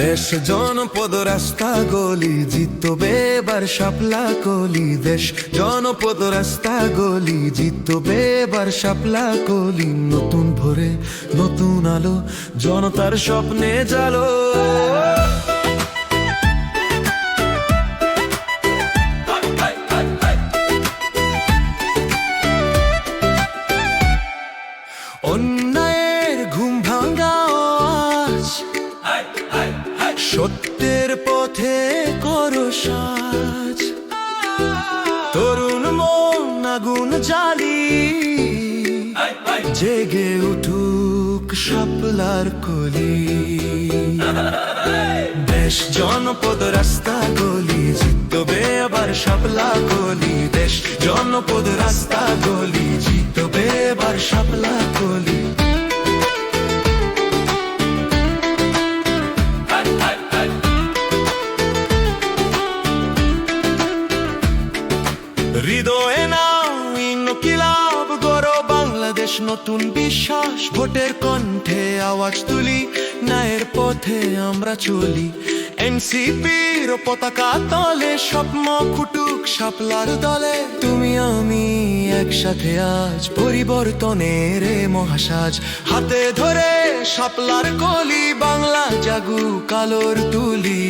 দেশ জনপদ রাস্তা গলি জিতবে এবার শাপলা কলি দেশ জনপদ রাস্তা গলি জিতবে এবার শাপলা কলি নতুন ভোরে নতুন আলো জনতার স্বপ্নে জালো সত্যের পথে করো সাজ। তরুণ মন, আগুন জালি জেগে উঠুক শাপলার কলি। দেশ জনপদ রাস্তা গলি, জিতবে আবার শাপলা গলি দেশ জনপদ রাস্তা গলি, জিতবে আবার শাপলা হৃদয়ে নাও ইনকিলাব গড়ো বাংলাদেশ, নতুন বিশ্বাস, ভোটের কণ্ঠে আওয়াজ তুলি, ন্যায়ের পথে আমরা চলি। এনসিপির পতাকা তলে স্বপ্ন ফুটুক শাপলার দলে, তুমি আমি একসাথে আজ পরিবর্তনের মহাসাজ। হাতে ধরে শাপলার কলি, বাংলা জাগু কালোর তুলি।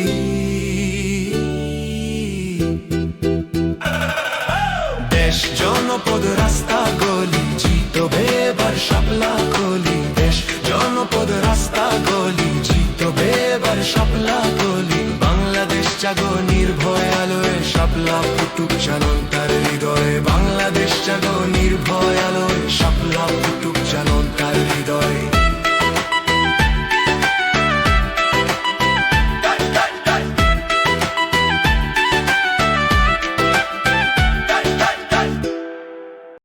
জনপদ রাস্তা গলি জিতবে এবার শাপলা গলি, দেশ জনপদ রাস্তা গলি জিতবে এবার শাপলা গলি, বাংলাদেশ জাগো নির্ভয় আলোয় শাপলা ফুটুক জানন তার হৃদয়ে, বাংলাদেশ জাগো